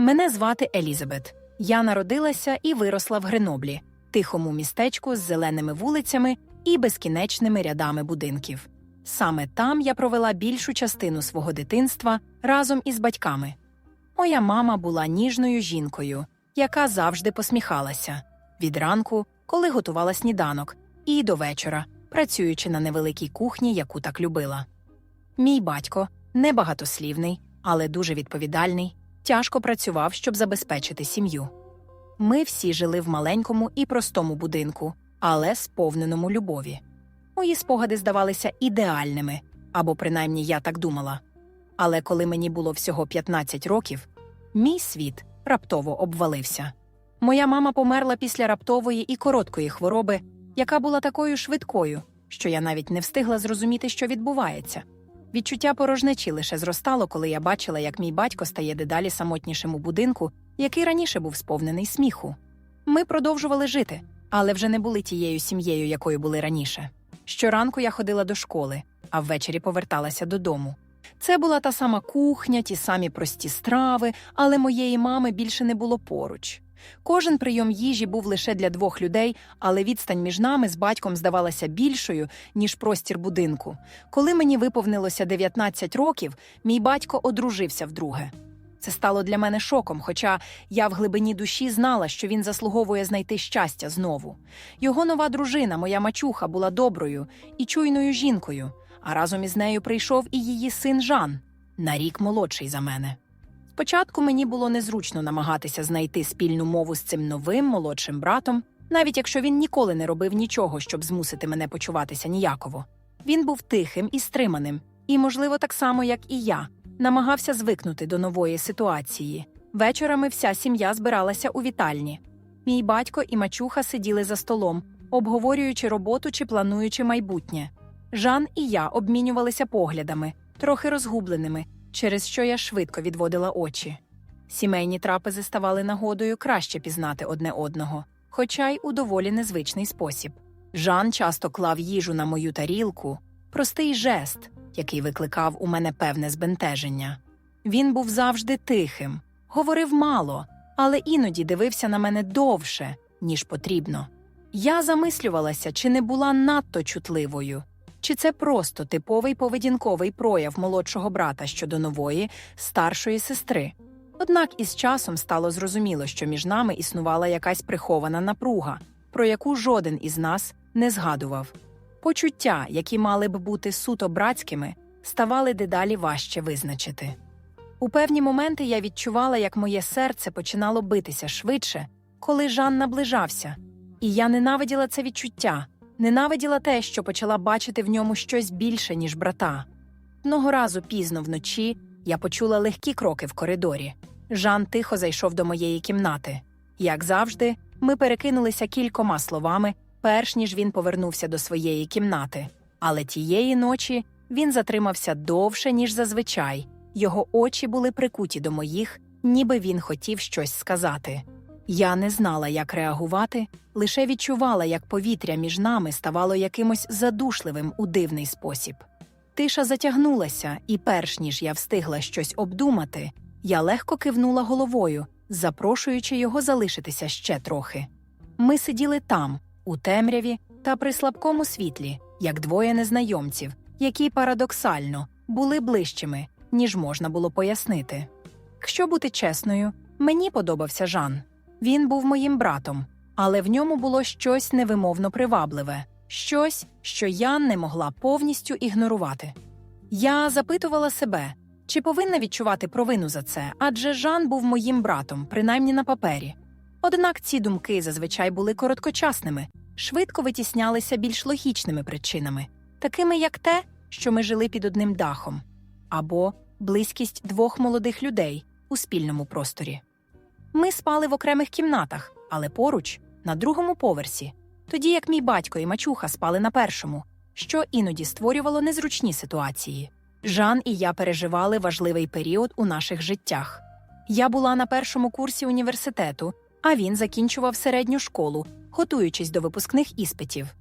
Мене звати Елізабет. Я народилася і виросла в Греноблі, тихому містечку з зеленими вулицями і безкінечними рядами будинків. Саме там я провела більшу частину свого дитинства разом із батьками. Моя мама була ніжною жінкою, яка завжди посміхалася від ранку, коли готувала сніданок, і до вечора, працюючи на невеликій кухні, яку так любила. Мій батько небагатослівний, але дуже відповідальний, тяжко працював, щоб забезпечити сім'ю. Ми всі жили в маленькому і простому будинку, але сповненому любові. Мої спогади здавалися ідеальними, або принаймні я так думала. Але коли мені було всього 15 років, мій світ раптово обвалився. Моя мама померла після раптової і короткої хвороби, яка була такою швидкою, що я навіть не встигла зрозуміти, що відбувається. Відчуття порожнечі лише зростало, коли я бачила, як мій батько стає дедалі самотнішим у будинку, який раніше був сповнений сміху. Ми продовжували жити, але вже не були тією сім'єю, якою були раніше. Щоранку я ходила до школи, а ввечері поверталася додому. Це була та сама кухня, ті самі прості страви, але моєї мами більше не було поруч. Кожен прийом їжі був лише для двох людей, але відстань між нами з батьком здавалася більшою, ніж простір будинку. Коли мені виповнилося 19 років, мій батько одружився вдруге. Це стало для мене шоком, хоча я в глибині душі знала, що він заслуговує знайти щастя знову. Його нова дружина, моя мачуха, була доброю і чуйною жінкою, а разом із нею прийшов і її син Жан, на рік молодший за мене. Спочатку мені було незручно намагатися знайти спільну мову з цим новим молодшим братом, навіть якщо він ніколи не робив нічого, щоб змусити мене почуватися ніяково. Він був тихим і стриманим, і, можливо, так само, як і я, намагався звикнути до нової ситуації. Вечорами вся сім'я збиралася у вітальні. Мій батько і мачуха сиділи за столом, обговорюючи роботу чи плануючи майбутнє. Жан і я обмінювалися поглядами, трохи розгубленими, через що я швидко відводила очі. Сімейні трапези ставали нагодою краще пізнати одне одного, хоча й у доволі незвичний спосіб. Жан часто клав їжу на мою тарілку, простий жест, який викликав у мене певне збентеження. Він був завжди тихим, говорив мало, але іноді дивився на мене довше, ніж потрібно. Я замислювалася, чи не була надто чутливою, чи це просто типовий поведінковий прояв молодшого брата щодо нової, старшої сестри. Однак із часом стало зрозуміло, що між нами існувала якась прихована напруга, про яку жоден із нас не згадував. Почуття, які мали б бути суто братськими, ставали дедалі важче визначити. У певні моменти я відчувала, як моє серце починало битися швидше, коли Жан наближався, і я ненавиділа це відчуття, ненавиділа те, що почала бачити в ньому щось більше, ніж брата. Одного разу пізно вночі я почула легкі кроки в коридорі. Жан тихо зайшов до моєї кімнати. Як завжди, ми перекинулися кількома словами, перш ніж він повернувся до своєї кімнати. Але тієї ночі він затримався довше, ніж зазвичай. Його очі були прикуті до моїх, ніби він хотів щось сказати. Я не знала, як реагувати, лише відчувала, як повітря між нами ставало якимось задушливим у дивний спосіб. Тиша затягнулася, і перш ніж я встигла щось обдумати, я легко кивнула головою, запрошуючи його залишитися ще трохи. Ми сиділи там, у темряві та при слабкому світлі, як двоє незнайомців, які парадоксально були ближчими, ніж можна було пояснити. Якщо бути чесною, мені подобався Жан. Він був моїм братом, але в ньому було щось невимовно привабливе, щось, що я не могла повністю ігнорувати. Я запитувала себе, чи повинна відчувати провину за це, адже Жан був моїм братом, принаймні на папері. Однак ці думки зазвичай були короткочасними, швидко витіснялися більш логічними причинами, такими як те, що ми жили під одним дахом, або близькість двох молодих людей у спільному просторі. Ми спали в окремих кімнатах, але поруч, на другому поверсі, тоді як мій батько і мачуха спали на першому, що іноді створювало незручні ситуації. Жан і я переживали важливий період у наших життях. Я була на першому курсі університету, а він закінчував середню школу, готуючись до випускних іспитів.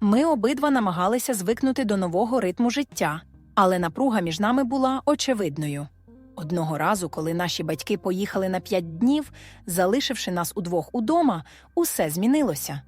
Ми обидва намагалися звикнути до нового ритму життя, але напруга між нами була очевидною. Одного разу, коли наші батьки поїхали на п'ять днів, залишивши нас удвох удома, усе змінилося.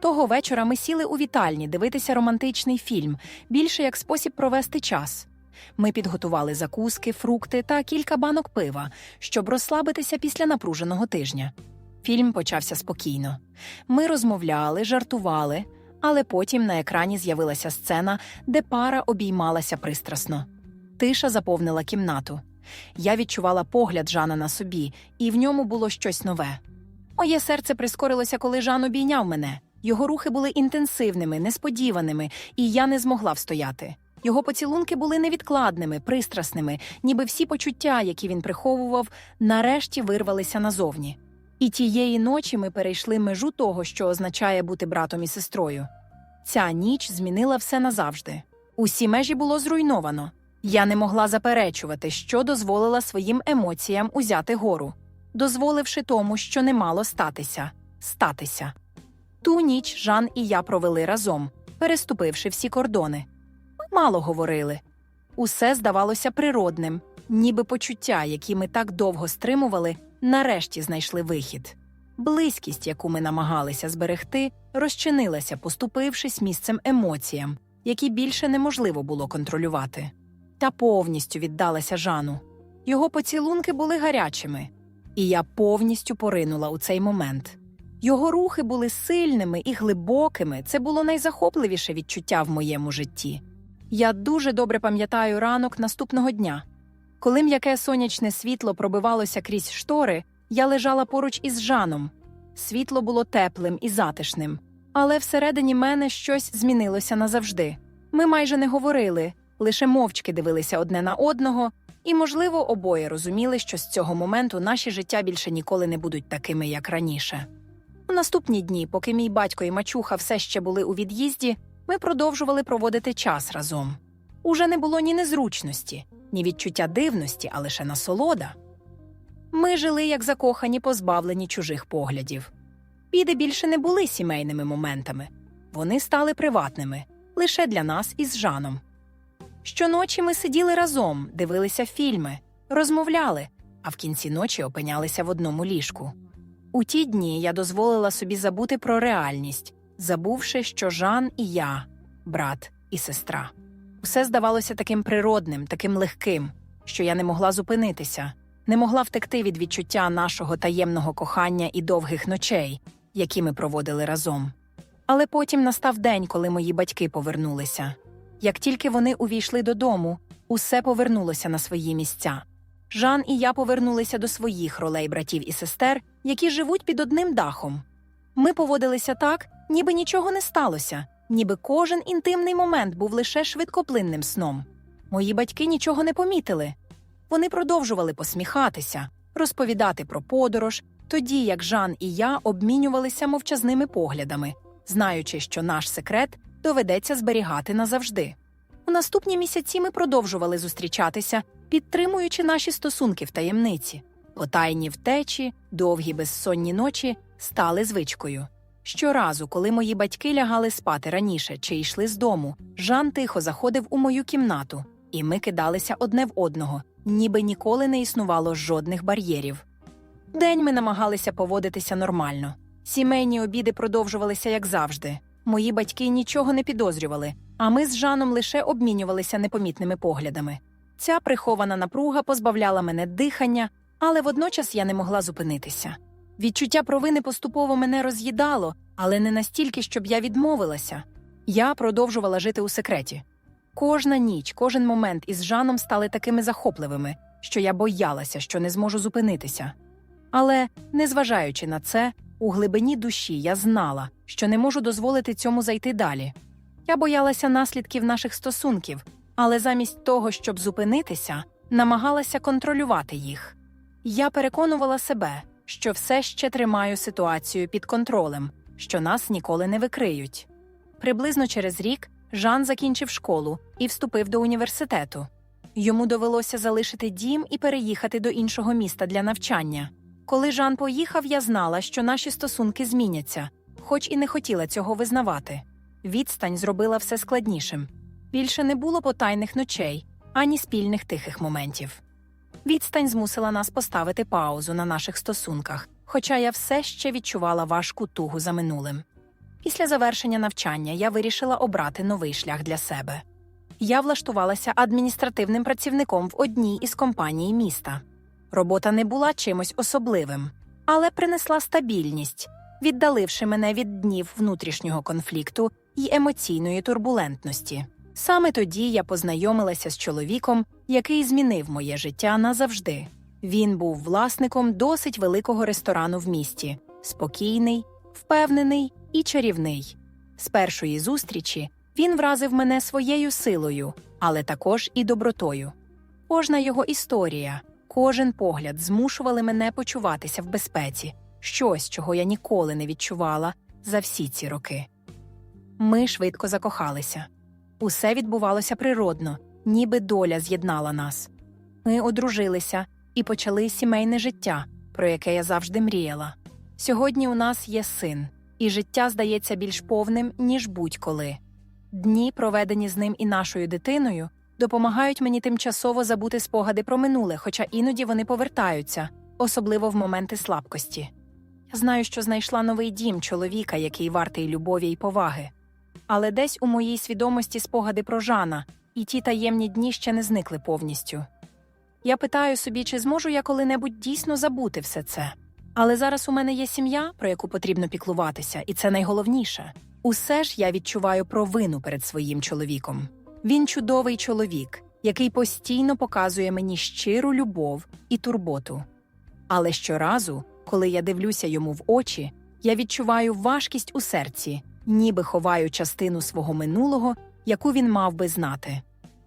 Того вечора ми сіли у вітальні дивитися романтичний фільм, більше як спосіб провести час. Ми підготували закуски, фрукти та кілька банок пива, щоб розслабитися після напруженого тижня. Фільм почався спокійно. Ми розмовляли, жартували, але потім на екрані з'явилася сцена, де пара обіймалася пристрасно. Тиша заповнила кімнату. Я відчувала погляд Жана на собі, і в ньому було щось нове. Моє серце прискорилося, коли Жан обійняв мене. Його рухи були інтенсивними, несподіваними, і я не змогла встояти. Його поцілунки були невідкладними, пристрасними, ніби всі почуття, які він приховував, нарешті вирвалися назовні. І тієї ночі ми перейшли межу того, що означає бути братом і сестрою. Ця ніч змінила все назавжди. Усі межі було зруйновано. Я не могла заперечувати, що дозволила своїм емоціям узяти гору, дозволивши тому, що не мало статися, статися. Ту ніч Жан і я провели разом, переступивши всі кордони. Ми мало говорили. Усе здавалося природним, ніби почуття, які ми так довго стримували, нарешті знайшли вихід. Близькість, яку ми намагалися зберегти, розчинилася, поступившись місцем емоціям, які більше неможливо було контролювати. Та повністю віддалася Жану. Його поцілунки були гарячими, і я повністю поринула у цей момент. Його рухи були сильними і глибокими. Це було найзахопливіше відчуття в моєму житті. Я дуже добре пам'ятаю ранок наступного дня. Коли м'яке сонячне світло пробивалося крізь штори, я лежала поруч із Жаном. Світло було теплим і затишним, але всередині мене щось змінилося назавжди. Ми майже не говорили, лише мовчки дивилися одне на одного, і, можливо, обоє розуміли, що з цього моменту наші життя більше ніколи не будуть такими, як раніше. У наступні дні, поки мій батько і мачуха все ще були у від'їзді, ми продовжували проводити час разом. Уже не було ні незручності, ні відчуття дивності, а лише насолода. Ми жили як закохані, позбавлені чужих поглядів. Біди більше не були сімейними моментами, вони стали приватними лише для нас із Жаном. Щоночі ми сиділи разом, дивилися фільми, розмовляли, а в кінці ночі опинялися в одному ліжку. У ті дні я дозволила собі забути про реальність, забувши, що Жан і я, брат і сестра. Усе здавалося таким природним, таким легким, що я не могла зупинитися, не могла втекти від відчуття нашого таємного кохання і довгих ночей, які ми проводили разом. Але потім настав день, коли мої батьки повернулися. Як тільки вони увійшли додому, усе повернулося на свої місця. Жан і я повернулися до своїх ролей братів і сестер, які живуть під одним дахом. Ми поводилися так, ніби нічого не сталося, ніби кожен інтимний момент був лише швидкоплинним сном. Мої батьки нічого не помітили. Вони продовжували посміхатися, розповідати про подорож, тоді як Жан і я обмінювалися мовчазними поглядами, знаючи, що наш секрет доведеться зберігати назавжди. У наступні місяці ми продовжували зустрічатися, підтримуючи наші стосунки в таємниці. Потайні втечі, довгі безсонні ночі стали звичкою. Щоразу, коли мої батьки лягали спати раніше чи йшли з дому, Жан тихо заходив у мою кімнату, і ми кидалися одне в одного, ніби ніколи не існувало жодних бар'єрів. День ми намагалися поводитися нормально. Сімейні обіди продовжувалися як завжди. Мої батьки нічого не підозрювали, а ми з Жаном лише обмінювалися непомітними поглядами. Ця прихована напруга позбавляла мене дихання, але водночас я не могла зупинитися. Відчуття провини поступово мене роз'їдало, але не настільки, щоб я відмовилася. Я продовжувала жити у секреті. Кожна ніч, кожен момент із Жаном стали такими захопливими, що я боялася, що не зможу зупинитися. Але, незважаючи на це, у глибині душі я знала, що не можу дозволити цьому зайти далі. Я боялася наслідків наших стосунків, але замість того, щоб зупинитися, намагалася контролювати їх. Я переконувала себе, що все ще тримаю ситуацію під контролем, що нас ніколи не викриють. Приблизно через рік Жан закінчив школу і вступив до університету. Йому довелося залишити дім і переїхати до іншого міста для навчання. Коли Жан поїхав, я знала, що наші стосунки зміняться, хоч і не хотіла цього визнавати. Відстань зробила все складнішим. Більше не було потайних ночей, ані спільних тихих моментів. Відстань змусила нас поставити паузу на наших стосунках, хоча я все ще відчувала важку тугу за минулим. Після завершення навчання я вирішила обрати новий шлях для себе. Я влаштувалася адміністративним працівником в одній із компаній міста. Робота не була чимось особливим, але принесла стабільність, віддаливши мене від днів внутрішнього конфлікту і емоційної турбулентності. Саме тоді я познайомилася з чоловіком, який змінив моє життя назавжди. Він був власником досить великого ресторану в місті, спокійний, впевнений і чарівний. З першої зустрічі він вразив мене своєю силою, але також і добротою. Кожна його історія, кожен погляд змушували мене почуватися в безпеці, щось, чого я ніколи не відчувала за всі ці роки. Ми швидко закохалися. Усе відбувалося природно, ніби доля з'єднала нас. Ми одружилися і почали сімейне життя, про яке я завжди мріяла. Сьогодні у нас є син, і життя здається більш повним, ніж будь-коли. Дні, проведені з ним і нашою дитиною, допомагають мені тимчасово забути спогади про минуле, хоча іноді вони повертаються, особливо в моменти слабкості. Я знаю, що знайшла новий дім чоловіка, який вартий любові й поваги. Але десь у моїй свідомості спогади про Жана, і ті таємні дні ще не зникли повністю. Я питаю собі, чи зможу я коли-небудь дійсно забути все це. Але зараз у мене є сім'я, про яку потрібно піклуватися, і це найголовніше. Усе ж я відчуваю провину перед своїм чоловіком. Він чудовий чоловік, який постійно показує мені щиру любов і турботу. Але щоразу, коли я дивлюся йому в очі, я відчуваю важкість у серці, ніби ховаю частину свого минулого, яку він мав би знати.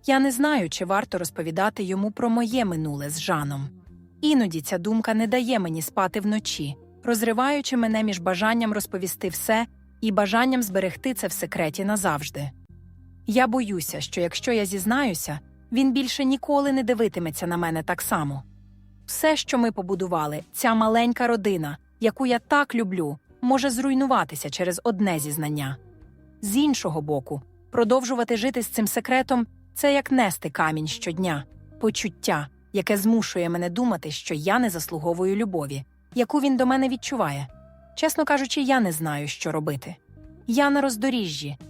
Я не знаю, чи варто розповідати йому про моє минуле з Жаном. Іноді ця думка не дає мені спати вночі, розриваючи мене між бажанням розповісти все і бажанням зберегти це в секреті назавжди. Я боюся, що якщо я зізнаюся, він більше ніколи не дивитиметься на мене так само. Все, що ми побудували, ця маленька родина, яку я так люблю, може зруйнуватися через одне зізнання. З іншого боку, продовжувати жити з цим секретом це як нести камінь щодня, почуття, яке змушує мене думати, що я не заслуговую любові, яку він до мене відчуває. Чесно кажучи, я не знаю, що робити. Я на роздоріжжі